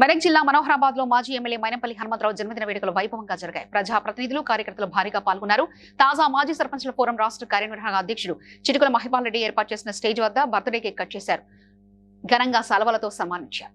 మెదక్ జిల్లా మనోహరాబాద్లో మాజీ ఎమ్మెల్యే మైనంపల్లి హనుమంతరావు జన్మదిన వేడుకలు వైభవంగా జరిగాయి. ప్రజా ప్రతినిధులు కార్యకర్తలు భారీగా పాల్గొన్నారు. తాజా మాజీ సర్పంచ్ల ఫోరం రాష్ట్ర కార్యనిర్వహణ అధ్యక్షుడు చిటుకుల మహిపాల్ రెడ్డి ఏర్పాటు చేసిన స్టేజ్ వద్ద బర్త్డే కేక్ కట్ చేశారు. ఘనంగా సలవలతో సన్మానించారు.